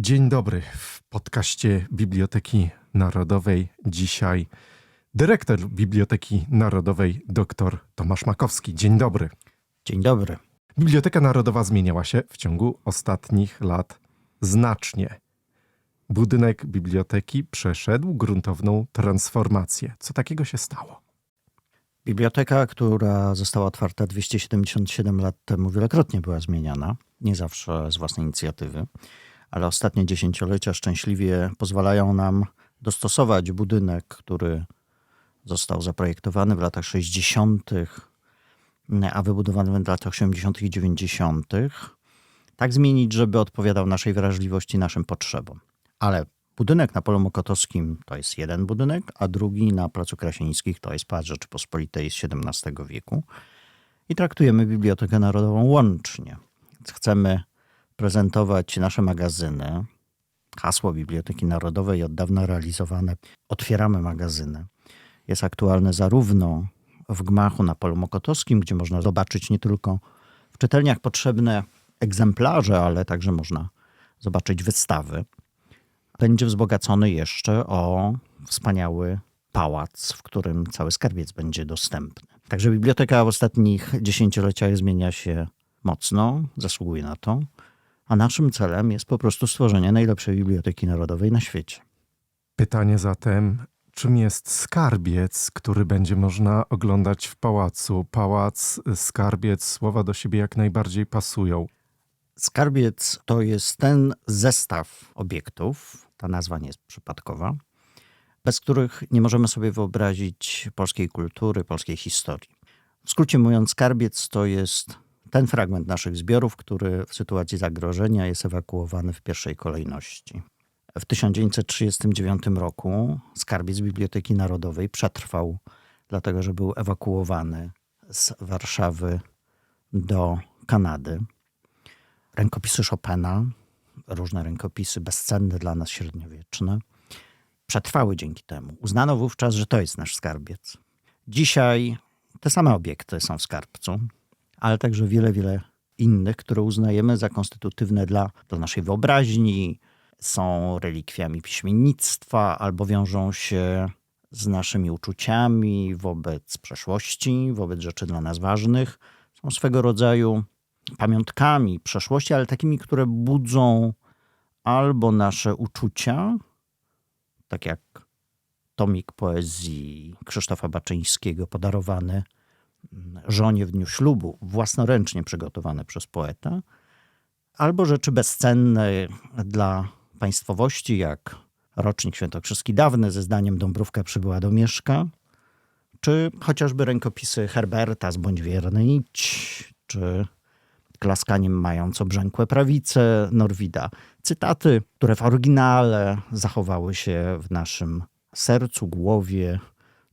Dzień dobry. W podcaście Biblioteki Narodowej dzisiaj dyrektor Biblioteki Narodowej dr Tomasz Makowski. Dzień dobry. Dzień dobry. Biblioteka Narodowa zmieniała się w ciągu ostatnich lat znacznie. Budynek biblioteki przeszedł gruntowną transformację. Co takiego się stało? Biblioteka, która została otwarta 277 lat temu, wielokrotnie była zmieniana. Nie zawsze z własnej inicjatywy, ale ostatnie dziesięciolecia szczęśliwie pozwalają nam dostosować budynek, który został zaprojektowany w latach 60., a wybudowany w latach 80. i 90., tak zmienić, żeby odpowiadał naszej wrażliwości, naszym potrzebom. Ale budynek na Polu Mokotowskim to jest jeden budynek, a drugi na Placu Krasińskich to jest Pałac Rzeczypospolitej z XVII wieku. I traktujemy Bibliotekę Narodową łącznie. Chcemy prezentować nasze magazyny. Hasło Biblioteki Narodowej od dawna realizowane. Otwieramy magazyny. Jest aktualne zarówno w gmachu na Polu Mokotowskim, gdzie można zobaczyć nie tylko w czytelniach potrzebne egzemplarze, ale także można zobaczyć wystawy. Będzie wzbogacony jeszcze o wspaniały pałac, w którym cały skarbiec będzie dostępny. Także biblioteka w ostatnich dziesięcioleciach zmienia się mocno, zasługuje na to, a naszym celem jest po prostu stworzenie najlepszej biblioteki narodowej na świecie. Pytanie zatem, czym jest skarbiec, który będzie można oglądać w pałacu? Pałac, skarbiec, słowa do siebie jak najbardziej pasują. Skarbiec to jest ten zestaw obiektów, ta nazwa nie jest przypadkowa, bez których nie możemy sobie wyobrazić polskiej kultury, polskiej historii. W skrócie mówiąc, skarbiec to jest ten fragment naszych zbiorów, który w sytuacji zagrożenia jest ewakuowany w pierwszej kolejności. W 1939 roku skarbiec Biblioteki Narodowej przetrwał, dlatego że był ewakuowany z Warszawy do Kanady. Rękopisy Chopina, różne rękopisy bezcenne dla nas średniowieczne, przetrwały dzięki temu. Uznano wówczas, że to jest nasz skarbiec. Dzisiaj te same obiekty są w skarbcu, ale także wiele, wiele innych, które uznajemy za konstytutywne dla, dla naszej wyobraźni, są relikwiami piśmiennictwa albo wiążą się z naszymi uczuciami wobec przeszłości, wobec rzeczy dla nas ważnych. Są swego rodzaju pamiątkami przeszłości, ale takimi, które budzą albo nasze uczucia, tak jak tomik poezji Krzysztofa Baczyńskiego podarowany żonie w dniu ślubu, własnoręcznie przygotowane przez poeta, albo rzeczy bezcenne dla państwowości, jak rocznik świętokrzyski dawny ze zdaniem Dąbrówka przybyła do Mieszka, czy chociażby rękopisy Herberta z Bądź wierny idź, czy klaskaniem mając obrzękłe prawice Norwida. Cytaty, które w oryginale zachowały się w naszym sercu, głowie,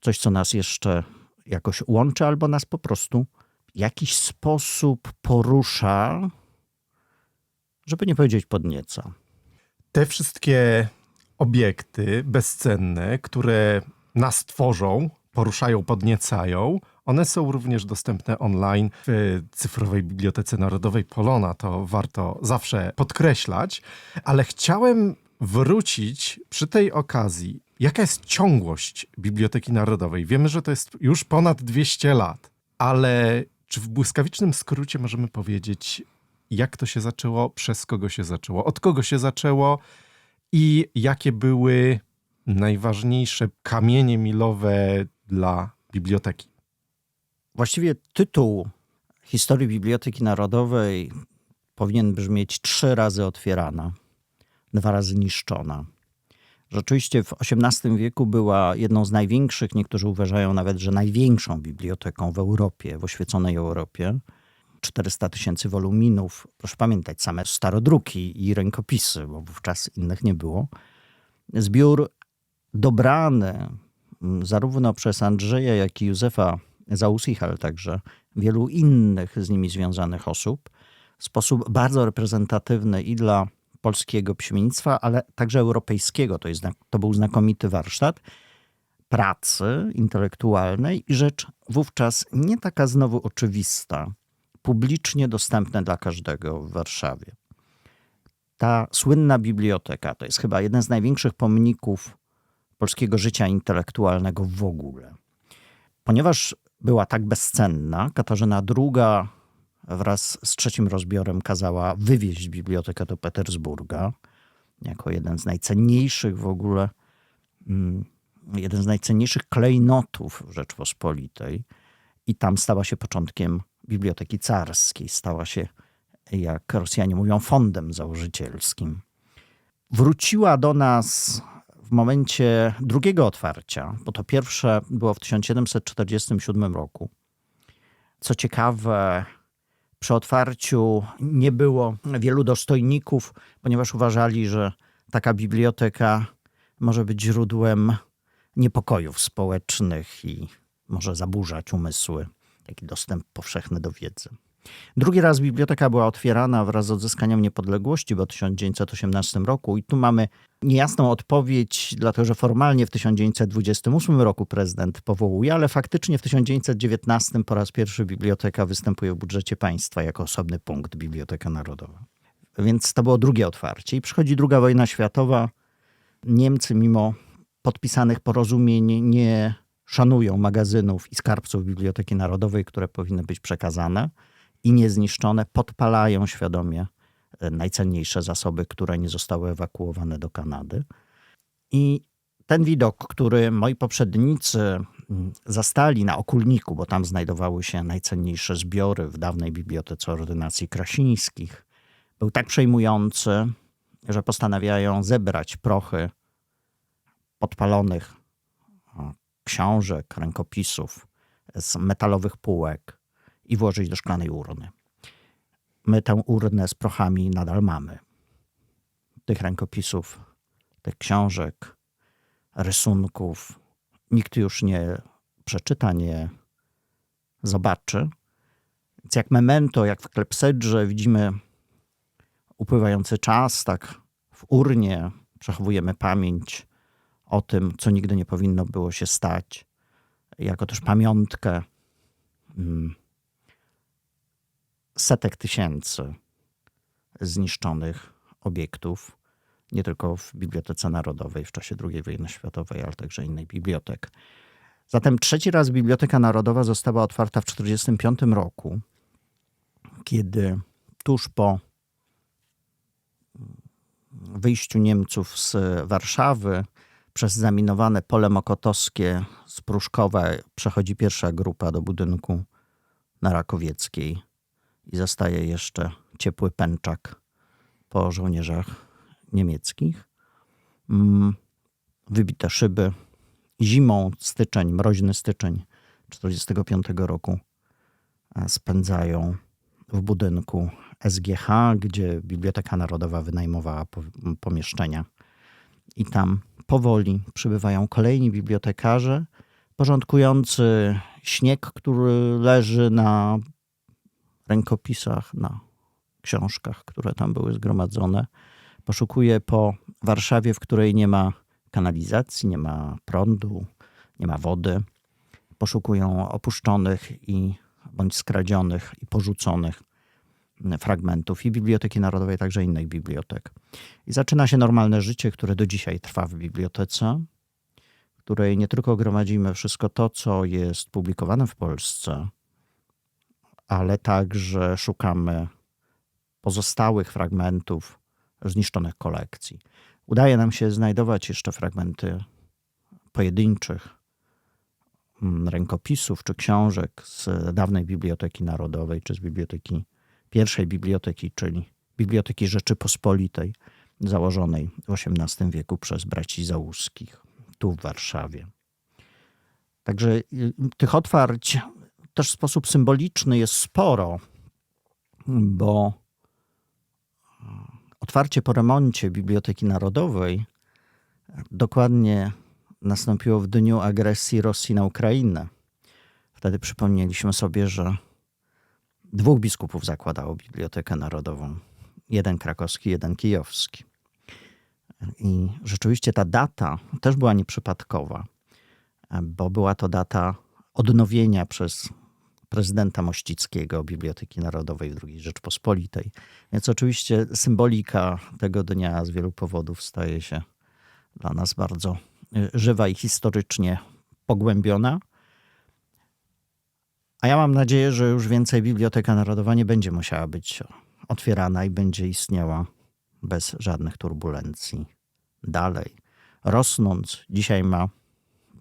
coś, co nas jeszcze jakoś łączy, albo nas po prostu w jakiś sposób porusza, żeby nie powiedzieć podnieca. Te wszystkie obiekty bezcenne, które nas tworzą, poruszają, podniecają, one są również dostępne online w cyfrowej Bibliotece Narodowej Polona. To warto zawsze podkreślać, ale chciałem wrócić przy tej okazji. Jaka jest ciągłość Biblioteki Narodowej? Wiemy, że to jest już ponad 200 lat, ale czy w błyskawicznym skrócie możemy powiedzieć, jak to się zaczęło, przez kogo się zaczęło, od kogo się zaczęło i jakie były najważniejsze kamienie milowe dla biblioteki? Właściwie tytuł historii Biblioteki Narodowej powinien brzmieć trzy razy otwierana, dwa razy niszczona. Rzeczywiście w XVIII wieku była jedną z największych, niektórzy uważają nawet, że największą biblioteką w Europie, w oświeconej Europie. 400 tysięcy woluminów. Proszę pamiętać, same starodruki i rękopisy, bo wówczas innych nie było. Zbiór dobrany zarówno przez Andrzeja, jak i Józefa Zausich, ale także wielu innych z nimi związanych osób w sposób bardzo reprezentatywny i dla polskiego piśmiennictwa, ale także europejskiego. To, jest, to był znakomity warsztat pracy intelektualnej i rzecz wówczas nie taka znowu oczywista, publicznie dostępne dla każdego w Warszawie. ta słynna biblioteka to jest chyba jeden z największych pomników polskiego życia intelektualnego w ogóle. Ponieważ była tak bezcenna, Katarzyna II wraz z trzecim rozbiorem kazała wywieźć bibliotekę do Petersburga jako jeden z najcenniejszych w ogóle, mm, jeden z najcenniejszych klejnotów Rzeczpospolitej. I tam stała się początkiem Biblioteki Carskiej. Stała się, jak Rosjanie mówią, fondem założycielskim. Wróciła do nas w momencie drugiego otwarcia, bo to pierwsze było w 1747 roku. Co ciekawe, przy otwarciu nie było wielu dostojników, ponieważ uważali, że taka biblioteka może być źródłem niepokojów społecznych i może zaburzać umysły, taki dostęp powszechny do wiedzy. Drugi raz biblioteka była otwierana wraz z odzyskaniem niepodległości, bo w 1918 roku. I tu mamy niejasną odpowiedź, dlatego że formalnie w 1928 roku prezydent powołuje, ale faktycznie w 1919 po raz pierwszy biblioteka występuje w budżecie państwa jako osobny punkt Biblioteka Narodowa. Więc to było drugie otwarcie. I przychodzi druga wojna światowa. Niemcy, mimo podpisanych porozumień, nie szanują magazynów i skarbców Biblioteki Narodowej, które powinny być przekazane i niezniszczone, podpalają świadomie e, najcenniejsze zasoby, które nie zostały ewakuowane do Kanady. I ten widok, który moi poprzednicy mm, zastali na okulniku, bo tam znajdowały się najcenniejsze zbiory w dawnej bibliotece ordynacji Krasińskich, był tak przejmujący, że postanawiają zebrać prochy podpalonych książek, rękopisów z metalowych półek i włożyć do szklanej urny. My tę urnę z prochami nadal mamy. Tych rękopisów, tych książek, rysunków nikt już nie przeczyta, nie zobaczy. Więc jak memento, jak w klepsydrze widzimy upływający czas, tak w urnie przechowujemy pamięć o tym, co nigdy nie powinno było się stać, jako też pamiątkę mm, setek tysięcy zniszczonych obiektów, nie tylko w Bibliotece Narodowej w czasie II wojny światowej, ale także innych bibliotek. Zatem trzeci raz Biblioteka Narodowa została otwarta w 1945 roku, kiedy tuż po wyjściu Niemców z Warszawy przez zaminowane pole mokotowskie z Pruszkowa przechodzi pierwsza grupa do budynku na Rakowieckiej i zostaje jeszcze ciepły pęczak po żołnierzach niemieckich. Mm, Wybite szyby. Zimą, styczeń, mroźny styczeń 1945 roku e, spędzają w budynku SGH, gdzie Biblioteka Narodowa wynajmowała po- pomieszczenia. I tam powoli przybywają kolejni bibliotekarze porządkujący śnieg, który leży na rękopisach, na książkach, które tam były zgromadzone. Poszukuje po Warszawie, w której nie ma kanalizacji, nie ma prądu, nie ma wody. Poszukują opuszczonych i bądź skradzionych i porzuconych fragmentów i Biblioteki Narodowej, także innych bibliotek. I zaczyna się normalne życie, które do dzisiaj trwa w bibliotece, w której nie tylko gromadzimy wszystko to, co jest publikowane w Polsce, ale także szukamy pozostałych fragmentów zniszczonych kolekcji. Udaje nam się znajdować jeszcze fragmenty pojedynczych mm, rękopisów czy książek z dawnej Biblioteki Narodowej czy z biblioteki pierwszej biblioteki, czyli Biblioteki Rzeczypospolitej, założonej w XVIII wieku przez braci Załuskich tu w Warszawie. Także y, tych otwarć też w sposób symboliczny jest sporo, bo otwarcie po remoncie Biblioteki Narodowej dokładnie nastąpiło w dniu agresji Rosji na Ukrainę. Wtedy przypomnieliśmy sobie, że dwóch biskupów zakładało Bibliotekę Narodową. Jeden krakowski, jeden kijowski. I rzeczywiście ta data też była nieprzypadkowa, bo była to data odnowienia przez prezydenta Mościckiego Biblioteki Narodowej II Rzeczpospolitej. Więc oczywiście symbolika tego dnia z wielu powodów staje się dla nas bardzo y, żywa i historycznie pogłębiona. A ja mam nadzieję, że już więcej Biblioteka Narodowa nie będzie musiała być otwierana i będzie istniała bez żadnych turbulencji. Dalej, rosnąc, dzisiaj ma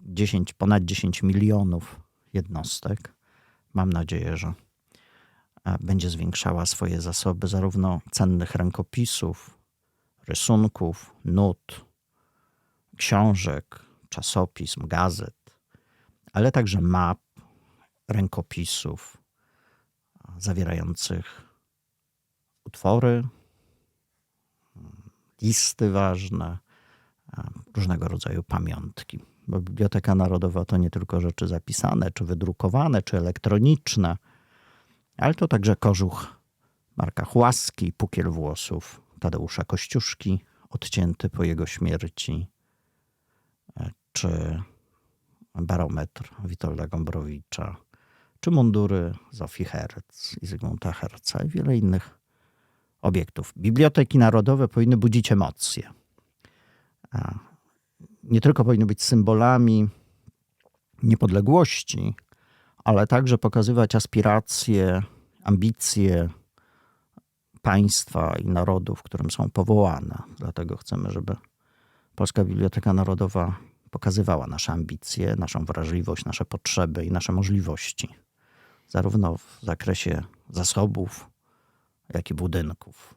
10, ponad 10 milionów jednostek. Mam nadzieję, że e, będzie zwiększała swoje zasoby zarówno cennych rękopisów, rysunków, nut, książek, czasopism, gazet, ale także map, rękopisów zawierających utwory, listy ważne, różnego rodzaju pamiątki. Bo Biblioteka Narodowa to nie tylko rzeczy zapisane, czy wydrukowane, czy elektroniczne, ale to także kożuch Marka Chłaski, pukiel włosów Tadeusza Kościuszki, odcięty po jego śmierci, e, czy barometr Witolda Gombrowicza, czy mundury Zofii Herz i Zygmunta Herca i wiele innych obiektów. Biblioteki narodowe powinny budzić emocje. Nie tylko powinny być symbolami niepodległości, ale także pokazywać aspiracje, ambicje państwa i narodu, w którym są powołane. Dlatego chcemy, żeby Polska Biblioteka Narodowa pokazywała nasze ambicje, naszą wrażliwość, nasze potrzeby i nasze możliwości, zarówno w zakresie zasobów, jak i budynków.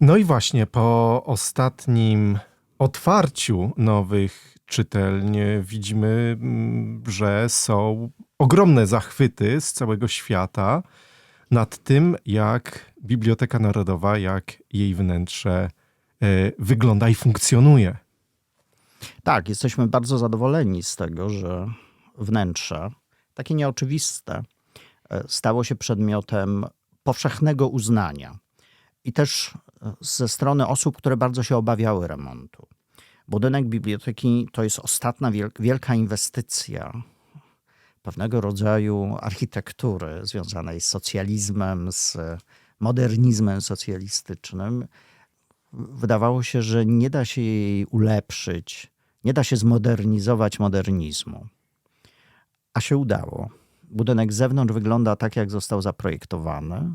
No i właśnie po ostatnim otwarciu nowych czytelń widzimy, mm, że są ogromne zachwyty z całego świata nad tym, jak Biblioteka Narodowa, jak jej wnętrze e, wygląda i funkcjonuje. Tak, jesteśmy bardzo zadowoleni z tego, że wnętrze, takie nieoczywiste, e, stało się przedmiotem powszechnego uznania. I też ze strony osób, które bardzo się obawiały remontu. Budynek biblioteki to jest ostatnia wielka inwestycja pewnego rodzaju architektury związanej z socjalizmem, z modernizmem socjalistycznym. Wydawało się, że nie da się jej ulepszyć, nie da się zmodernizować modernizmu. A się udało. Budynek z zewnątrz wygląda tak, jak został zaprojektowany,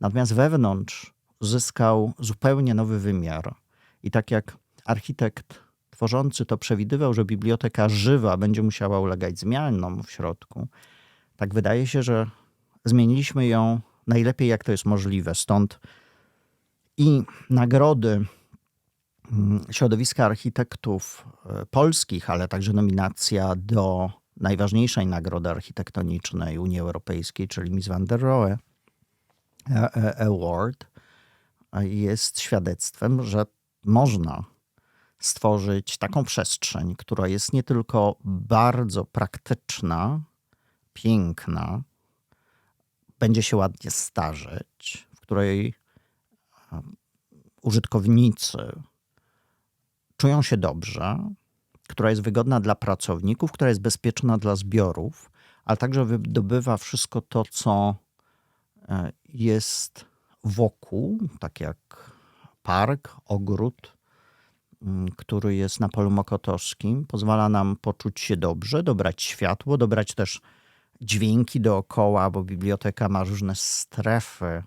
natomiast wewnątrz zyskał zupełnie nowy wymiar. I tak jak architekt tworzący to przewidywał, że biblioteka żywa będzie musiała ulegać zmianom w środku, tak wydaje się, że zmieniliśmy ją najlepiej, jak to jest możliwe. Stąd i nagrody mm, środowiska architektów e, polskich, ale także nominacja do najważniejszej nagrody architektonicznej Unii Europejskiej, czyli Miss van der Rohe e, e, Award, jest świadectwem, że można stworzyć taką przestrzeń, która jest nie tylko bardzo praktyczna, piękna, będzie się ładnie starzeć, w której użytkownicy czują się dobrze, która jest wygodna dla pracowników, która jest bezpieczna dla zbiorów, ale także wydobywa wszystko to, co e, jest wokół, tak jak park, ogród, mm, który jest na polu mokotowskim, pozwala nam poczuć się dobrze, dobrać światło, dobrać też dźwięki dookoła, bo biblioteka ma różne strefy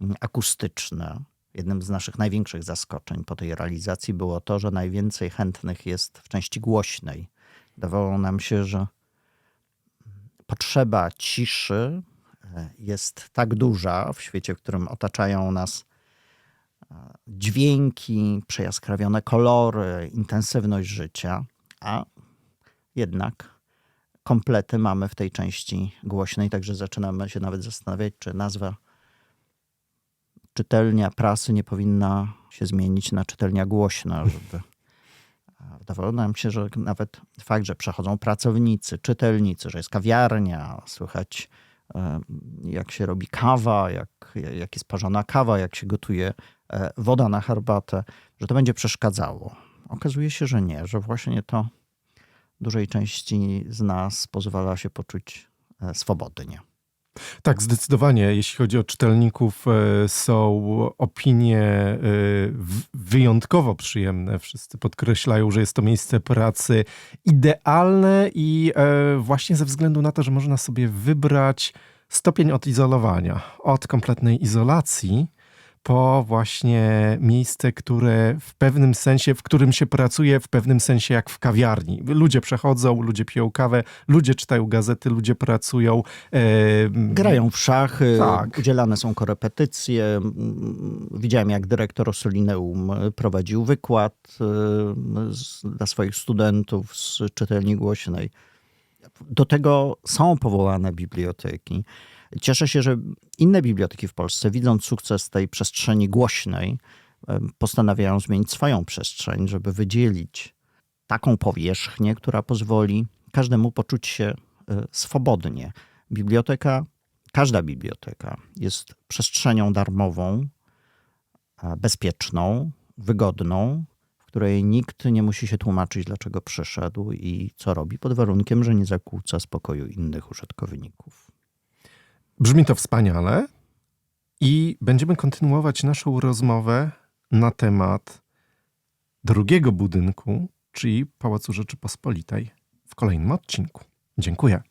mm, akustyczne. Jednym z naszych największych zaskoczeń po tej realizacji było to, że najwięcej chętnych jest w części głośnej. Dawało nam się, że potrzeba ciszy jest tak duża w świecie, w którym otaczają nas e, dźwięki, przejaskrawione kolory, intensywność życia, a jednak komplety mamy w tej części głośnej, także zaczynamy się nawet zastanawiać, czy nazwa czytelnia prasy nie powinna się zmienić na czytelnia głośna, żeby wydawało nam się, że nawet fakt, że przechodzą pracownicy, czytelnicy, że jest kawiarnia, słychać jak się robi kawa, jak, jak jest parzona kawa, jak się gotuje e, woda na herbatę, że to będzie przeszkadzało. Okazuje się, że nie, że właśnie to dużej części z nas pozwala się poczuć e, swobodnie. Tak, zdecydowanie. Jeśli chodzi o czytelników, e, są opinie e, wyjątkowo przyjemne. Wszyscy podkreślają, że jest to miejsce pracy idealne i e, właśnie ze względu na to, że można sobie wybrać stopień odizolowania. Od kompletnej izolacji po właśnie miejsce, które w pewnym sensie, w którym się pracuje, w pewnym sensie jak w kawiarni. Ludzie przechodzą, ludzie piją kawę, ludzie czytają gazety, ludzie pracują. e, Grają w szachy, Tak. udzielane są korepetycje. Widziałem, jak dyrektor Ossolineum prowadził wykład z- dla swoich studentów z czytelni głośnej. Do tego są powołane biblioteki. Cieszę się, że inne biblioteki w Polsce, widząc sukces tej przestrzeni głośnej, postanawiają zmienić swoją przestrzeń, żeby wydzielić taką powierzchnię, która pozwoli każdemu poczuć się e, swobodnie. Biblioteka, każda biblioteka jest przestrzenią darmową, bezpieczną, wygodną, w której nikt nie musi się tłumaczyć, dlaczego przyszedł i co robi, pod warunkiem, że nie zakłóca spokoju innych użytkowników. Brzmi to wspaniale i będziemy kontynuować naszą rozmowę na temat drugiego budynku, czyli Pałacu Rzeczypospolitej w kolejnym odcinku. Dziękuję.